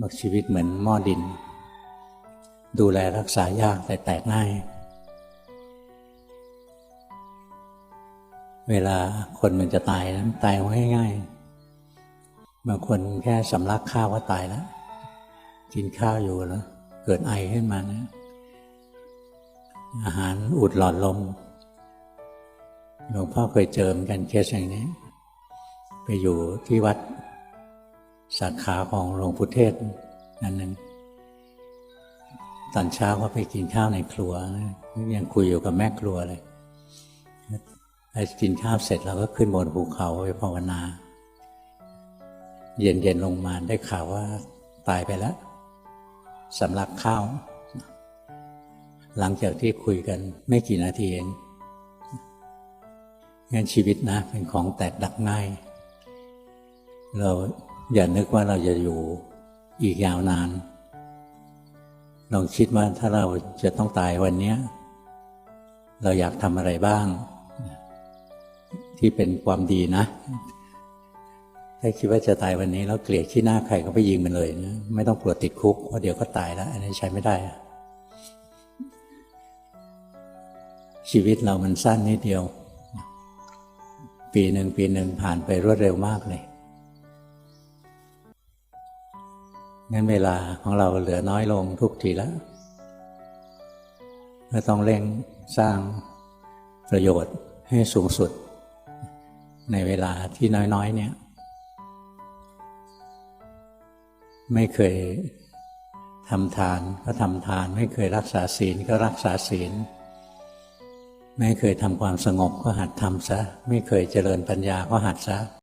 บอกชีวิตเหมือนหม้อดิน ดูแลรักษายากแต่แตกง่าย เวลาคนมันจะตายนะตายง่ายๆบางคนแค่สำลักข้าวก็ตายแล้ว กินข้าวอยู่แล้ว เกิดไอขึ้นมานะ อาหารอุดหลอดลมหลวงพ่อเคยเจอเหมือนกันเคสอย่างนี้ ไปอยู่ที่วัด สาขาของหลวงพุทเทศนั่นหนึ่งตอนเช้าก็ไปกินข้าวในครัว ยังคุยอยู่กับแม่ครัวเลยพอกินข้าวเสร็จเราก็ขึ้นบนภูเขาไปภาวนา เย็นๆลงมาได้ข่าวว่าตายไปแล้วสำลักข้าว หลังจากที่คุยกันไม่กี่นาทีเองงั้นชีวิตนะเป็นของแตกดักง่าย เรา อย่านึกว่าเราจะอยู่อีกยาวนาน ลองคิดว่าถ้าเราจะต้องตายวันนี้ เราอยากทำอะไรบ้าง ที่เป็นความดีนะ ถ้าคิดว่าจะตายวันนี้แล้วเกลียดขี้หน้าใครก็ไปยิงมันเลยนะไม่ต้องกลัวติดคุกเพราะเดี๋ยวก็ตายแล้ว อันนี้ใช้ไม่ได้ ชีวิตเรามันสั้นนิดเดียว ปีหนึ่งปีหนึ่งผ่านไปรวดเร็วมากเลย งั้นเวลาของเราเหลือน้อยลงทุกทีแล้วเราต้องเร่งสร้างประโยชน์ให้สูงสุด ในเวลาที่น้อยๆเนี่ย ไม่เคยทำทานก็ทำทาน ไม่เคยรักษาศีลก็รักษาศีล ไม่เคยทำความสงบก็หัดทำซะ ไม่เคยเจริญปัญญาก็หัดซะ